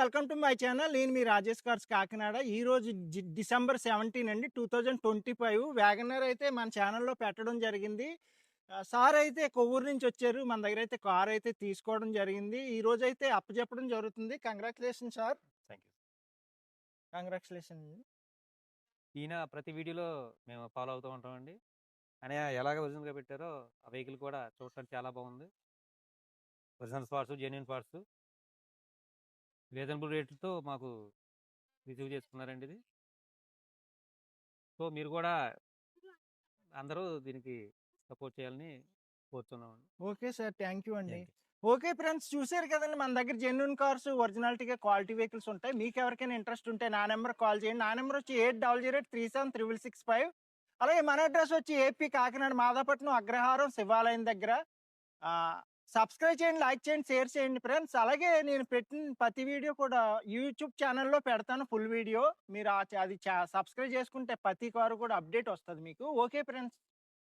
Welcome to my channel. నేను మీ Rajesh cars Kakinada. ఈ రోజు జి- డిసెంబర్ సెవెంటీన్ అండి. Two thousand twenty five WagonR అయితే మన ఛానల్లో పెట్టడం జరిగింది. సార్ అయితే కొవ్వూరు నుంచి వచ్చారు. మన దగ్గర అయితే కార్ అయితే తీసుకోవడం జరిగింది. ఈ రోజు అయితే అప్పచెప్పడం జరుగుతుంది. Congratulation sir. Thank you. Congratulation ఈయన ప్రతి వీడియోలో మేము ఫాలో అవుతూ ఉంటామండి ఆయన ఎలాగ ఒరిజినల్గా పెట్టారో ఆ వెహికల్ కూడా చూడటానికి చాలా బాగుంది. Original parts genuine parts reasonable రేట్లతో మాకు రిసీవ్ చేసుకున్నారండి ఇది. సో మీరు కూడా అందరూ దీనికి సపోర్ట్ చేయాలని కోరుతున్నామండి ఓకే సార్. థ్యాంక్ యూ అండి. ఓకే ఫ్రెండ్స్ చూసారు కదండి మన దగ్గర జెన్యున్ కార్స్ ఒరిజినాలిటీగా క్వాలిటీ వెహికల్స్ ఉంటాయి. మీకు ఎవరికైనా ఇంట్రెస్ట్ ఉంటే నా నెంబర్ కాల్ చేయండి. నా నెంబర్ వచ్చి eight double zero three seven triple six five. అలాగే మన అడ్రస్ వచ్చి ఏపీ కాకినాడ మాదాపట్నం అగ్రహారం శివాలయం దగ్గర. సబ్స్క్రైబ్ చేయండి లైక్ చేయండి షేర్ చేయండి ఫ్రెండ్స్. అలాగే నేను పెట్టిన ప్రతి వీడియో కూడా యూట్యూబ్ ఛానల్లో పెడతాను ఫుల్ వీడియో. మీరు అది సబ్స్క్రైబ్ చేసుకుంటే ప్రతి కారు కూడా అప్డేట్ వస్తుంది మీకు. Okay friends.